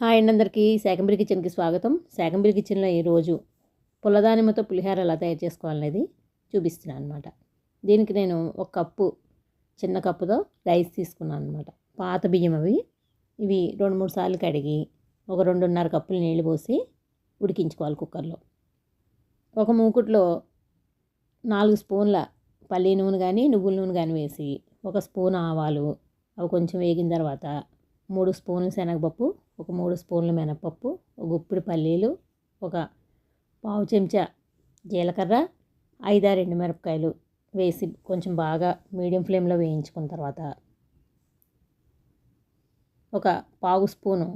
Hi అండి అందరికీ. శాకంబరి కిచెన్కి స్వాగతం. శాకంబరి కిచెన్లో ఈరోజు పుల్లదానిమ్మతో పులిహార ఎలా తయారు చేసుకోవాలనేది చూపిస్తున్నాను అనమాట దీనికి నేను ఒక కప్పు చిన్న కప్పుతో రైస్ తీసుకున్నాను అనమాట పాత బియ్యం అవి. ఇవి రెండు మూడు సార్లు కడిగి ఒక రెండున్నర కప్పులు నీళ్ళు పోసి ఉడికించుకోవాలి కుక్కర్లో. ఒక మూకుట్లో నాలుగు స్పూన్ల పల్లి నూనె కానీ నువ్వుల నూనె కానీ వేసి ఒక స్పూన్ ఆవాలు అవి కొంచెం వేగిన తర్వాత మూడు స్పూన్లు శనగపప్పు ఒక మూడు స్పూన్లు మినపప్పు ఒక గుప్పిడి పల్లీలు ఒక పావు చెంచా జీలకర్ర ఐదారు రెండు మిరపకాయలు వేసి కొంచెం బాగా మీడియం ఫ్లేమ్లో వేయించుకున్న తర్వాత ఒక పావు స్పూను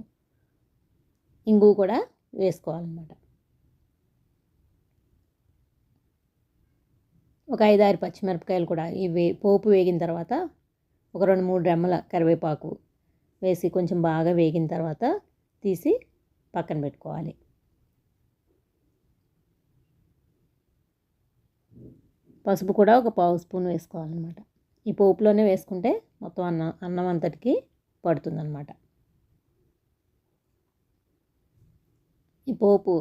ఇంగు కూడా వేసుకోవాలన్నమాట. ఒక ఐదారు పచ్చిమిరపకాయలు కూడా ఇవి పోపు వేగిన తర్వాత ఒక రెండు మూడు రెమ్మల కరివేపాకు వేసి కొంచెం బాగా వేగిన తర్వాత తీసి పక్కన పెట్టుకోవాలి. పసుపు కూడా ఒక పావు స్పూన్ వేసుకోవాలన్నమాట. ఈ పోపులోనే వేసుకుంటే మొత్తం అన్నం అన్నం అంతటికి పడుతుందన్నమాట. ఈ పోపు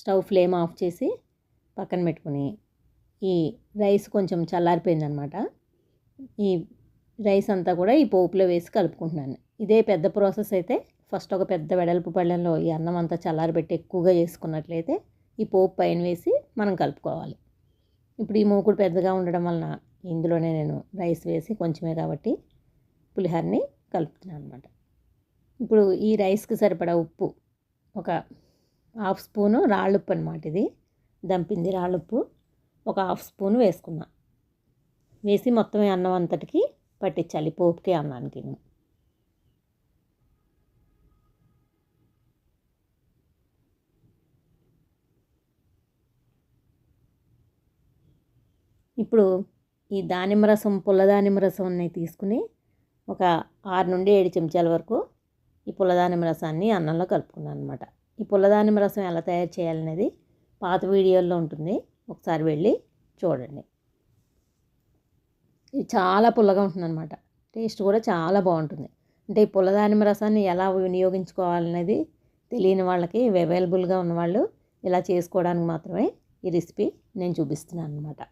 స్టవ్ ఫ్లేమ్ ఆఫ్ చేసి పక్కన పెట్టుకుని ఈ రైస్ కొంచెం చల్లారిపోయిందనమాట ఈ రైస్ అంతా కూడా ఈ పోపులో వేసి కలుపుకుంటున్నాను. ఇదే పెద్ద ప్రాసెస్ అయితే. ఫస్ట్ ఒక పెద్ద వెడల్పు పళ్ళెంలో ఈ అన్నం అంతా చల్లారబెట్టి ఎక్కువగా చేసుకున్నట్లయితే ఈ పోపు పైన వేసి మనం కలుపుకోవాలి. ఇప్పుడు ఈ మూకుడు పెద్దగా ఉండడం వలన ఇందులోనే నేను రైస్ వేసి కొంచెమే కాబట్టి పులిహోరని కలుపుతున్నాను అనమాట ఇప్పుడు ఈ రైస్కి సరిపడా ఉప్పు ఒక హాఫ్ స్పూను రాళ్ళుప్పు అనమాట ఇది. దంపింది రాళ్ళుప్పు ఒక హాఫ్ స్పూన్ వేసుకున్నా. వేసి మొత్తం అన్నం అంతటికి పట్టించాలి పోపుకే అన్నానికి ఇప్పుడు ఈ దానిమ్మ రసం పుల్ల దానిమ్మ రసం తీసుకుని ఒక ఆరు నుండి ఏడు చెంచాల వరకు ఈ పుల్లదానిమ్మ రసాన్ని అన్నంలో కలుపుకున్నాను అనమాట ఈ పుల్లదానిమ్మ రసం ఎలా తయారు చేయాలనేది పాత వీడియోల్లో ఉంటుంది. ఒకసారి వెళ్ళి చూడండి. ఇది చాలా పుల్లగా ఉంటుందన్నమాట. టేస్ట్ కూడా చాలా బాగుంటుంది. అంటే ఈ పుల్లదానిమ్మ రసాన్ని ఎలా వినియోగించుకోవాలనేది తెలియని వాళ్ళకి అవైలబుల్గా ఉన్నవాళ్ళు ఇలా చేసుకోవడానికి మాత్రమే ఈ రెసిపీ నేను చూపిస్తున్నాను అనమాట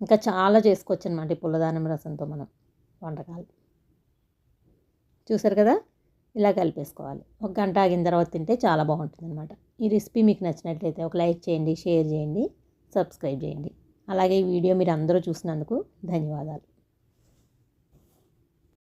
ఇంకా చాలా చేసుకోవచ్చు అనమాట ఈ పుల్లదానం రసంతో మనం వంటకాలు. చూసారు కదా? ఇలా కలిపేసుకోవాలి. ఒక గంట ఆగిన తర్వాత తింటే చాలా బాగుంటుంది అనమాట ఈ రెసిపీ మీకు నచ్చినట్లయితే ఒక లైక్ చేయండి షేర్ చేయండి సబ్స్క్రైబ్ చేయండి. అలాగే ఈ వీడియో మీరు అందరూ చూసినందుకు ధన్యవాదాలు.